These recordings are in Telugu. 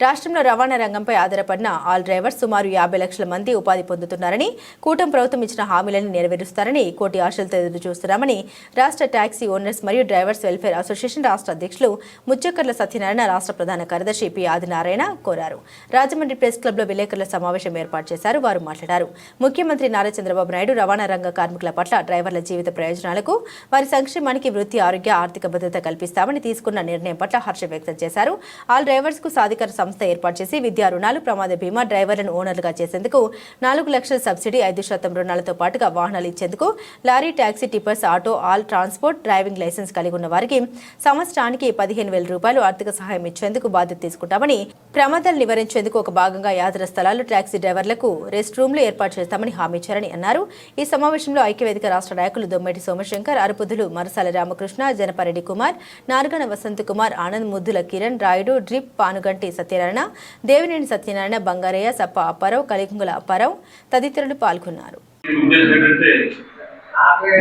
రాష్ట్రంలో రవాణా రంగంపై ఆధారపడిన ఆల్ డ్రైవర్స్ సుమారు యాభై లక్షల మంది ఉపాధి పొందుతున్నారని కూటమి ప్రభుత్వం ఇచ్చిన హామీలను నెరవేరుస్తారని కోటి ఆశలతో ఎదురు చూస్తున్నామని రాష్ట్ర టాక్సీ ఓనర్స్ మరియు డ్రైవర్స్ వెల్ఫేర్ అసోసియేషన్ రాష్ట్ర అధ్యక్షులు ముచ్చకర్ల సత్యనారాయణ రాష్ట్ర ప్రధాన కార్యదర్శి పి ఆదినారాయణ కోరారు. రాజమండ్రి ప్రెస్ క్లబ్లో విలేకరుల సమావేశం ఏర్పాటు చేశారు. వారు మాట్లాడారు. ముఖ్యమంత్రి నారా చంద్రబాబు నాయుడు రవాణా రంగ కార్మికుల పట్ల డ్రైవర్ల జీవిత ప్రయోజనాలకు వారి సంక్షేమానికి వృత్తి ఆరోగ్య ఆర్థిక భద్రత కల్పిస్తామని తీసుకున్న నిర్ణయం పట్ల హర్షం వ్యక్తం చేశారు. ఆల్ డ్రైవర్స్కు సాధికార సంస్థ ఏర్పాటు చేసి విద్యా రుణాలు ప్రమాద బీమా డ్రైవర్లను ఓనర్లుగా చేసేందుకు నాలుగు లక్షల సబ్సిడీ ఐదు శాతం రుణాలతో పాటుగా వాహనాలు ఇచ్చేందుకు lorry taxi tippers auto all transport driving licence కలిగి ఉన్న వారికి సంవత్సరానికి పదిహేను వేల రూపాయలు ఆర్థిక సహాయం ఇచ్చేందుకు బాధ్యత తీసుకుంటామని ప్రమాదాలు నివారించేందుకు ఒక భాగంగా యాత్ర స్థలాలు ట్యాక్సీ డ్రైవర్లకు రెస్ట్ రూమ్లు ఏర్పాటు చేస్తామని హామీ ఇచ్చారని అన్నారు. ఈ సమావేశంలో ఐక్యవేదిక రాష్ట్ర నాయకులు దొమ్మెటి సోమశంకర్ అరుపుదులు మరసాల రామకృష్ణ జనపరెడ్డి కుమార్ నార్గన వసంత్ కుమార్ ఆనంద్ ముద్దుల కిరణ్ రాయుడు డ్రిప్ పానుగంటి సత్యనారాయణ దేవినేని సత్యనారాయణ బంగారయ్య సప్ప అప్పారావు కలికుంగుల అప్పారావు తదితరులు పాల్గొన్నారు. ఈ ఉద్దేశం ఏంటంటే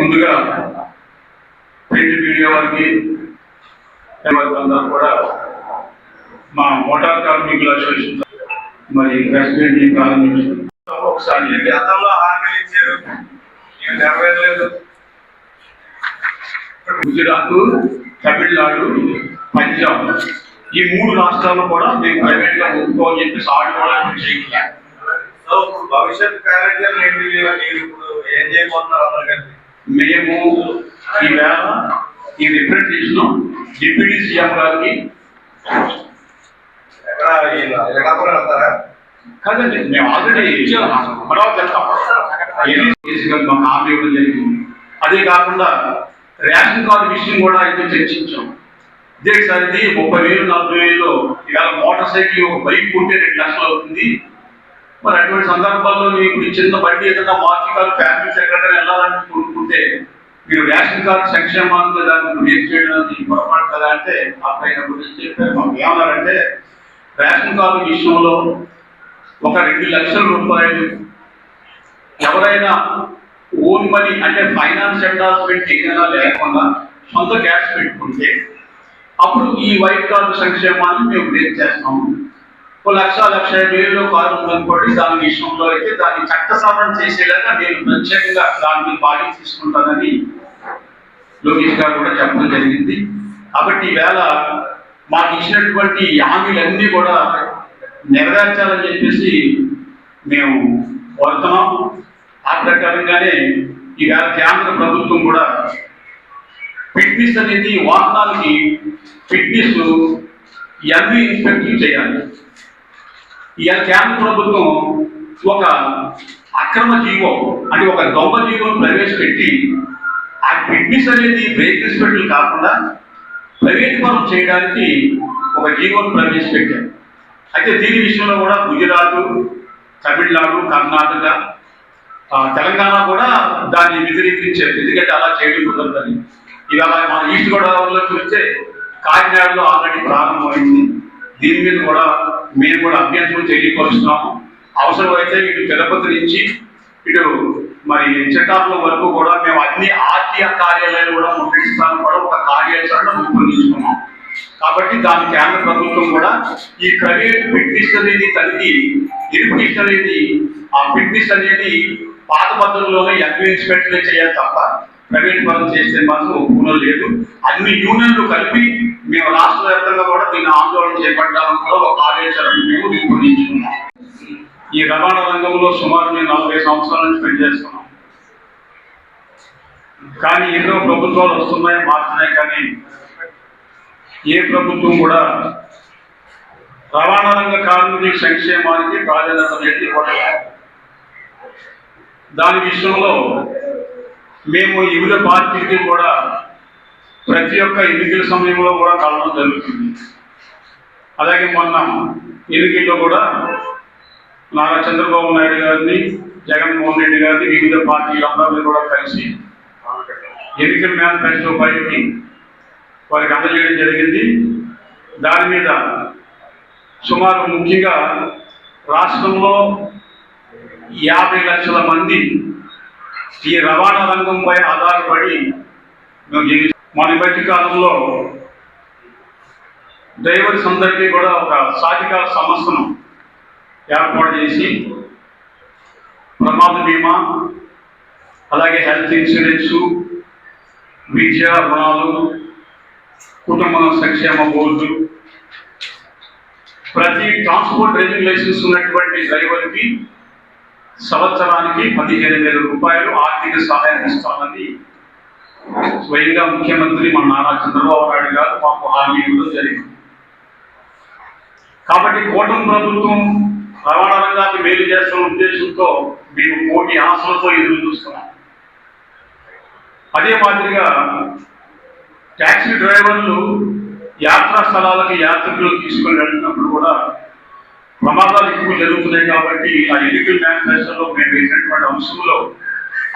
ముందుగా ప్రింట్ మీడియా వారికి అందరూ కూడా మా మోటార్ కార్మికుల అసోసియేషన్ మరి ప్రెస్ మీట్ ప్రారంభించారు? ఒకసారి గతంలో ఇచ్చారు. నెరవేరలేదు. గుజరాత్ తమిళనాడు పంజాబ్ ఈ మూడు రాష్ట్రాల్లో కూడా మేము ప్రైవేట్గా ఒప్పుకోని చెప్పి సాగు కూడా ఇప్పుడు చేయట్లేదు సో ఇప్పుడు భవిష్యత్ కార్యాచరణ ఏంటి మీరు? ఇప్పుడు ఏం చేయబోతున్నారు మేము ఈవేళ ఈ రిప్రజెంటేషన్ డిప్యూటీ సీఎం గారికి కాదండి మేము ఆల్రెడీ అమరావతి వెళ్తాం. మాకు హామీ ఇవ్వడం జరిగింది. అదే కాకుండా రేషన్ కార్డు విషయం కూడా అయితే చర్చించాం. ఇదే ఇది ముప్పై వేలు నలభై వేలు ఇవాళ మోటార్ సైకిల్ ఒక బైక్ ఉంటే రెండు లక్షలు అవుతుంది. మరి అటువంటి సందర్భాల్లో మీకు చిన్న బండి ఏదైనా మార్చి కాదు ఫ్యామిలీస్ ఎక్కడికైనా వెళ్ళాలని కోరుకుంటే మీరు రేషన్ కార్డు సంక్షేమానికి దాన్ని రిలీజ్ చేయడం అది పొరపాటు కదా అంటే ఆ పైన గురించి చెప్పారు. మాకు ఏమన్నారంటే రేషన్ కార్డు విషయంలో ఒక రెండు లక్షల రూపాయలు ఎవరైనా ఓన్ మనీ అంటే ఫైనాన్స్ ఎండార్స్మెంట్ ఏదైనా లేకుండా సొంత క్యాష్ పెట్టుకుంటే అప్పుడు ఈ వైట్ కార్డు సంక్షేమాన్ని మేము బ్రేక్ చేస్తాము. ఒక లక్ష లక్ష వేలు కారు ఉందనుకోండి దాని విషయంలో అయితే దాన్ని చట్ట సవరణ చేసేలాగా నేను ప్రత్యేకంగా దాన్ని మీద బాడీ తీసుకుంటానని లోకేష్ గారు కూడా చెప్పడం జరిగింది. కాబట్టి ఈవేళ మాకు ఇచ్చినటువంటి హామీలన్నీ కూడా నెరవేర్చాలని చెప్పేసి మేము కోరుతున్నాం ఆ ప్రకారంగానే ఈవేళ కేంద్ర ప్రభుత్వం కూడా ఫిట్నెస్ అనేది వాహనాలకి ఫిట్నెస్ ఎన్వి ఇన్స్పెక్టింగ్ చేయాలి. ఇవాళ కేంద్ర ప్రభుత్వం ఒక అక్రమ జీవో అంటే ఒక దొంగ జీవోను ప్రవేశపెట్టి ఆ ఫిట్నెస్ అనేది బ్రేక్ ఇన్స్పెక్టర్లు కాకుండా ప్రైవేట్ పనులు చేయడానికి ఒక జీవోను ప్రవేశపెట్టారు. అయితే దీని విషయంలో కూడా గుజరాత్ తమిళనాడు కర్ణాటక తెలంగాణ కూడా దాన్ని వ్యతిరేకించారు. ఎందుకంటే అలా చేయడం కుదరదని. ఇలా మన ఈస్ట్ గోదావరిలో చూస్తే కాకినాడలో ఆల్రెడీ ప్రారంభమైంది. దీని మీద కూడా మేము కూడా అభ్యర్థులు తెలియపరుస్తున్నాము. అవసరమైతే ఇటు తిరుపతి నుంచి ఇటు మరి చిట్టాపురం వరకు కూడా మేము అన్ని ఆర్టీఆ కార్యాలయాలు కూడా ముట్టడిస్తాను కూడా ఒక కార్యాచరణ రూపొందించుకున్నాం. కాబట్టి దాని కేంద్ర ప్రభుత్వం కూడా ఈ ప్రైవేట్ ఫిట్నెస్ అనేది తనకి ఇన్ఫిట్నెస్ అనేది ఆ ఫిట్నెస్ అనేది పాత పద్ధతుల్లోనే ఎంపీ చేయాలి తప్ప ప్రైవేట్ పనులు చేస్తే మాత్రం ఒప్పుకున్నది లేదు అన్ని యూనియన్లు కలిపి మేము రాష్ట్ర వ్యాప్తంగా కూడా దీన్ని ఆందోళన చేపట్టాలని కూడా ఒక ఆదేశాలను మేము రూపొందించుకున్నాం. ఈ రవాణా రంగంలో సుమారు మేము నలభై సంవత్సరాల నుంచి పనిచేస్తున్నాం. కానీ ఎన్నో ప్రభుత్వాలు వస్తున్నాయి మారుతున్నాయి కానీ ఏ ప్రభుత్వం కూడా రవాణా రంగ కార్మికుల సంక్షేమానికి ప్రాధాన్యత అనేది ఇవ్వట్లేదు. దాని విషయంలో మేము వివిధ పార్టీలకి కూడా ప్రతి ఒక్క ఎన్నికల సమయంలో కూడా కలవడం జరుగుతుంది. అలాగే మొన్న ఎన్నికల్లో కూడా నారా చంద్రబాబు నాయుడు గారిని జగన్మోహన్ రెడ్డి గారిని వివిధ పార్టీలందరినీ కూడా కలిసి ఎన్నికల మేనిఫెస్టో బయటికి వారికి అందజేయడం జరిగింది. దాని మీద సుమారు ముఖ్యంగా రాష్ట్రంలో యాభై లక్షల మంది ఈ రవాణా రంగంపై ఆధారపడి మేము జీవి మన మధ్య కాలంలో డ్రైవర్స్ అందరికీ కూడా ఒక సాధికార సంస్థను ఏర్పాటు చేసి ప్రమాద బీమా అలాగే హెల్త్ ఇన్సూరెన్స్ విద్యా రుణాలు కుటుంబ సంక్షేమ బోర్డు ప్రతి ట్రాన్స్పోర్ట్ రెగ్యులేషన్స్ ఉన్నటువంటి డ్రైవర్కి సంవత్సరానికి పదిహేను వేల రూపాయలు ఆర్థిక సహాయం ఇస్తామని స్వయంగా ముఖ్యమంత్రి మన నారా చంద్రబాబు నాయుడు గారు మాకు హామీ ఇవ్వడం జరిగింది. కాబట్టి కూటమి ప్రభుత్వం రవాణా రంగాన్ని మేలు చేస్తున్న ఉద్దేశంతో మేము కోటి ఆశలతో ఎదురు చూస్తున్నాం. అదే మాదిరిగా ట్యాక్సీ డ్రైవర్లు యాత్రా స్థలాలకు యాత్రికులు తీసుకుని వెళ్తున్నప్పుడు కూడా ప్రమాదాలు ఎక్కువ జరుగుతున్నాయి కాబట్టి ఆ ఎన్నికల మేనిఫెస్టోలో మేము వేసినటువంటి అంశంలో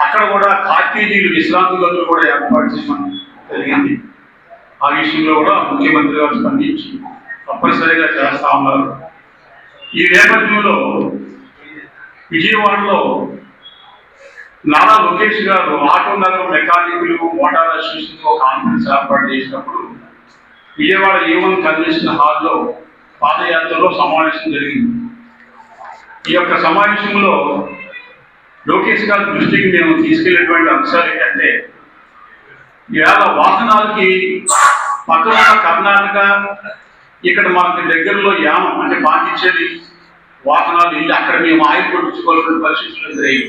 అక్కడ కూడా కార్తీజీలు విశ్రాంతి గదులు కూడా ఏర్పాటు చేయడం జరిగింది. ఆ విషయంలో కూడా ముఖ్యమంత్రి గారు స్పందించి తప్పనిసరిగా చేస్తా ఉన్నారు. ఈ నేపథ్యంలో విజయవాడలో నారా లోకేష్ గారు ఆటో నగరం మెకానికులు మోటార్ అసోసియేషన్ ఒక కాన్ఫరెన్స్ ఏర్పాటు చేసినప్పుడు విజయవాడ ఏవన్ కన్వెన్షన్ హాల్లో పాదయాత్రలో సమావేశం జరిగింది. ఈ యొక్క సమావేశంలో లోకేష్ గారి దృష్టికి మేము తీసుకెళ్ళేటువంటి అంశాలు ఏంటంటే ఇవాళ వాహనాలకి పక్కన కర్ణాటక ఇక్కడ మనకి దగ్గరలో యానం అంటే పాటించేది వాహనాలు వెళ్ళి అక్కడ మేము ఆయిల్ కొట్టించుకోవాల్సిన పరిస్థితులు ఎదురయ్యాయి.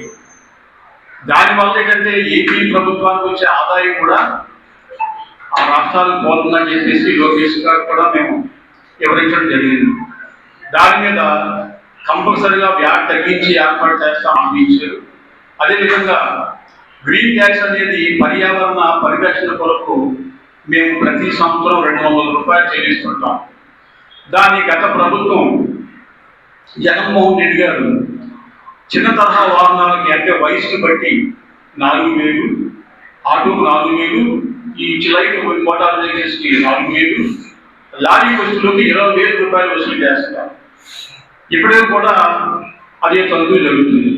దానివల్ల ఏంటంటే ఏపీ ప్రభుత్వానికి వచ్చే ఆదాయం కూడా ఆ రాష్ట్రాలకు పోతుందని చెప్పేసి లోకేష్ గారు కూడా మేము వివరించడం జరిగింది? దాని మీద కంపల్సరిగా వ్యాట్ తగ్గించి ఏర్పాటు చేస్తాం అందించారు అదేవిధంగా గ్రీన్ ట్యాక్స్ అనేది పర్యావరణ పరిరక్షణ కొరకు మేము ప్రతి సంవత్సరం రెండు వందల రూపాయలు చెల్లిస్తుంటాం. దాని గత ప్రభుత్వం జగన్మోహన్ రెడ్డి గారు చిన్న తరహా వాహనాలకి అంటే వయసును బట్టి నాలుగు వేలు ఆటో నాలుగు వేలు ఈ చిలైట్ మోటార్ వెహికల్స్కి నాలుగు వేలు లారీ వస్తువులకి ఇరవై వేల రూపాయలు వసూలు చేస్తారు ఇప్పుడే కూడా అదే తరగతి జరుగుతుంది.